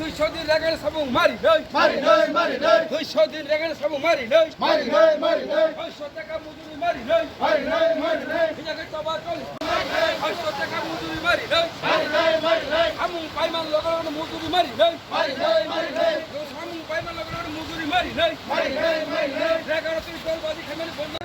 দুইশো দিন রেগাড়ে সব মারি দুইশো দিন রেগাড়ে সব মারি ছয়শো টাকা মজুরি মারি ছয়শো টাকা মজুরি মারি আমু পাইমান লগানো মজুরি মারি আমু পাইমান লগানো মজুরি মারি রেগাড়ে তুই গোলবাজি খেমেলি বন্ধ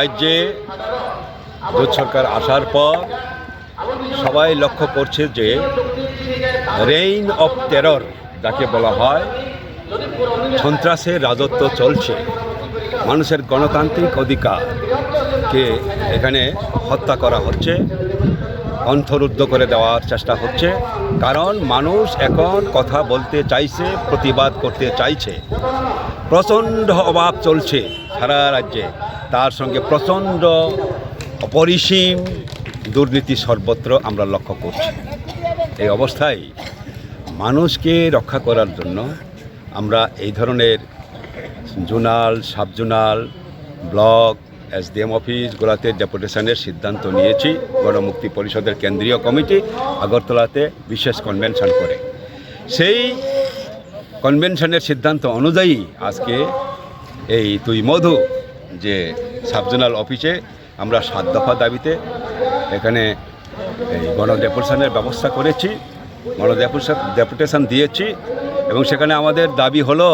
রাজ্যে জোট সরকার আসার পর সবাই লক্ষ্য করছে যে রেইন অফ টেরর যাকে বলা হয়, সন্ত্রাসের রাজত্ব চলছে। মানুষের গণতান্ত্রিক অধিকারকে এখানে হত্যা করা হচ্ছে। কণ্ঠরুদ্ধ করে দেওয়ার চেষ্টা হচ্ছে। কারণ মানুষ এখন কথা বলতে চাইছে, প্রতিবাদ করতে চাইছে। প্রচণ্ড অভাব চলছে সারা রাজ্যে। তার সঙ্গে প্রচণ্ড অপরিসীম দুর্নীতি সর্বত্র আমরা লক্ষ্য করছি। এই অবস্থায় মানুষকে রক্ষা করার জন্য আমরা এই ধরনের জোনাল, সাবজোনাল ব্লক এসডিএম অফিসগুলোতে ডেপুটেশনের সিদ্ধান্ত নিয়েছি। গণমুক্তি পরিষদের কেন্দ্রীয় কমিটি আগরতলাতে বিশেষ কনভেনশন করে। সেই কনভেনশনের সিদ্ধান্ত অনুযায়ী আজকে এই তুই মধু যে সাবজোনাল অফিসে আমরা সাত দফা দাবিতে এখানে এই গণডেপুটেশনের ব্যবস্থা করেছি, গণডেপুটেশন ডেপুটেশন দিয়েছি এবং সেখানে আমাদের দাবি হলো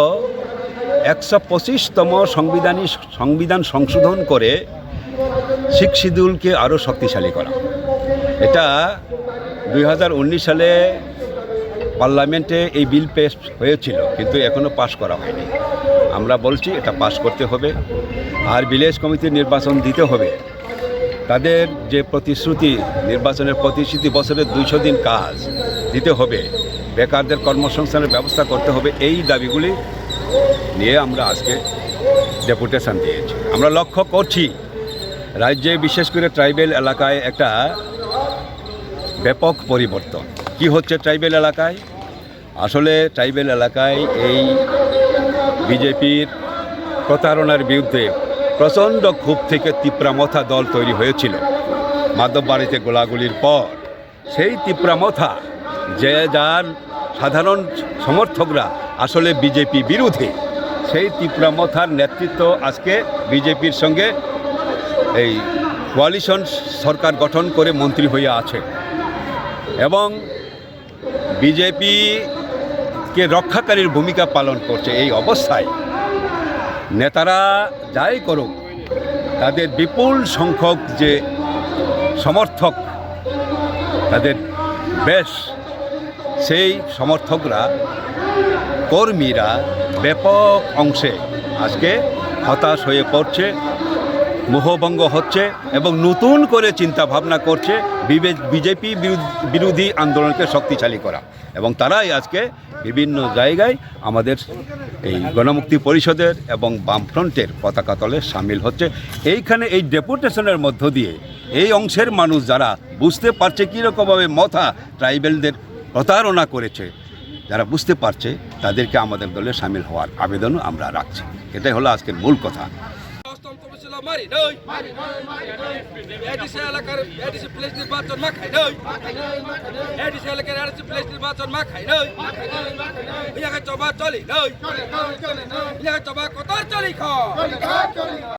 একশো পঁচিশতম সংবিধানী সংবিধান সংশোধন করে শিখ শিডিউলকে আরও শক্তিশালী করা। এটা দুই হাজার উনিশ সালে পার্লামেন্টে এই বিল পেশ হয়েছিল, কিন্তু এখনও পাশ করা হয়নি। আমরা বলছি, এটা পাশ করতে হবে। আর ভিলেজ কমিটির নির্বাচন দিতে হবে। তাদের যে প্রতিশ্রুতি, নির্বাচনের প্রতিশ্রুতি বছরের দুইশো দিন কাজ দিতে হবে। বেকারদের কর্মসংস্থানের ব্যবস্থা করতে হবে। এই দাবিগুলি নিয়ে আমরা আজকে ডেপুটেশন দিয়েছি। আমরা লক্ষ্য করছি, রাজ্যে বিশেষ করে ট্রাইবেল এলাকায় একটা ব্যাপক পরিবর্তন। কি হচ্ছে ট্রাইবেল এলাকায়? আসলে ট্রাইবেল এলাকায় এই বিজেপির প্রতারণার বিরুদ্ধে প্রচণ্ড ক্ষোভ থেকে তিপ্রামথা দল তৈরি হয়েছিল। মাধববাড়িতে গোলাগুলির পর সেই তিপ্রামথা যে যার সাধারণ সমর্থকরা আসলে বিজেপি বিরোধী। সেই ত্রিপুরা মথার নেতৃত্ব আজকে বিজেপির সঙ্গে এই কোয়ালিশন সরকার গঠন করে মন্ত্রী হয়ে আছে। এবং বিজেপিকে রক্ষাকারীর ভূমিকা পালন করছে এই অবস্থায়। নেতারা যাই করুক, তাদের বিপুল সংখ্যক যে সমর্থক, তাদের বেশ সেই সমর্থকরা, কর্মীরা ব্যাপক অংশে আজকে হতাশ হয়ে পড়ছে, মোহভঙ্গ হচ্ছে এবং নতুন করে চিন্তা ভাবনা করছে বিজেপি বিরোধী আন্দোলনকে শক্তিশালী করা। এবং তারাই আজকে বিভিন্ন জায়গায় আমাদের এই গণমুক্তি পরিষদের এবং বামফ্রন্টের পতাকা তলে সামিল হচ্ছে। এইখানে এই ডেপুটেশনের মধ্য দিয়ে এই অংশের মানুষ যারা বুঝতে পারছে কীরকমভাবে মথা ট্রাইবেলদের প্রতারণা করেছে, যারা বুঝতে পারছে তাদেরকে আমাদের দলে সামিল হওয়ার আবেদনও আমরা রাখছি। এটাই হলো আজকের মূল কথা। মারি নই। এডিসি এলাকার মা খাই এলাকার মা খাই নই চবা চলি চবা চলি